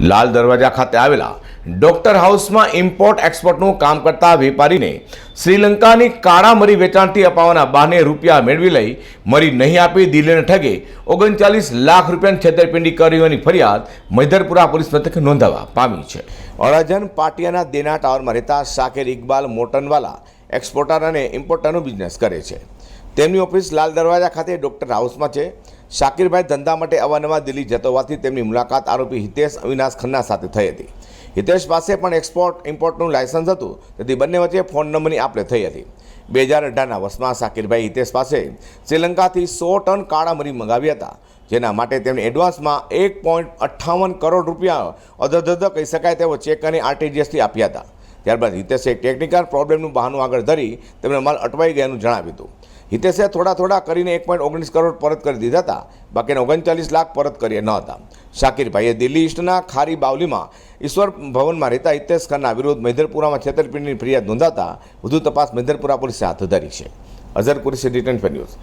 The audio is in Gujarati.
લાલ દરવાજા ખાતે આવેલા ડોક્ટર હાઉસમાં ઇમ્પોર્ટ એક્સપોર્ટનું કામ કરતા વેપારીને શ્રીલંકાની કાળા મરી વેચાણથી અપાવવાના બહાને રૂપિયા મેળવી લઈ મરી નહીં આપી દિલ્હીને ઠગે ઓગણચાલીસ લાખ રૂપિયાની છેતરપિંડી કરી હોવાની ફરિયાદ મૈધરપુરા પોલીસ મથકે નોંધાવા પામી છે. અડાજણ પાટિયાના દેના ટાવરમાં રહેતા શાકેર ઇકબાલ મોટનવાલા એક્સપોર્ટર અને ઇમ્પોર્ટરનો બિઝનેસ કરે છે. તેમની ઓફિસ લાલ દરવાજા ખાતે ડોક્ટર હાઉસમાં છે. શાકિરભાઈ ધંધા માટે અવારનવાર દિલ્હી જતો હોવાથી તેમની મુલાકાત આરોપી હિતેશ અવિનાશ ખન્ના સાથે થઈ હતી. હિતેશ પાસે પણ એક્સપોર્ટ ઇમ્પોર્ટનું લાયસન્સ હતું, તેથી બંને વચ્ચે ફોન નંબરની આપલે થઈ હતી. બે હજાર અઢારના વર્ષમાં શાકિરભાઈ હિતેશ પાસે શ્રીલંકાથી સો ટન કાળા મરી મંગાવ્યા હતા, જેના માટે તેમણે એડવાન્સમાં એક પોઈન્ટ અઠ્ઠાવન કરોડ રૂપિયા અધધધ કહી શકાય તેવો ચેક અને આરટીજીએસથી આપ્યા હતા. ત્યારબાદ હિતેશે ટેકનિકલ પ્રોબ્લેમનું બહાનું આગળ ધરી તેમણે માલ અટવાઈ ગયાનું જણાવ્યું હતું. હિતેશે થોડા થોડા કરીને એક પોઈન્ટ ઓગણીસ કરોડ પરત કરી દીધા હતા. બાકીના ઓગણચાલીસ લાખ પરત કર્યા ન હતા. શાકીરભાઈએ દિલ્હી ઈસ્ટના ખારી બાવલીમાં ઈશ્વર ભવનમાં રહેતા હિતેશ ખાનના વિરુદ્ધ મૈધરપુરામાં છેતરપિંડીની ફરિયાદ નોંધાતા વધુ તપાસ મેધરપુરા પોલીસે હાથ ધરી છે. Azhar Qureshi return news.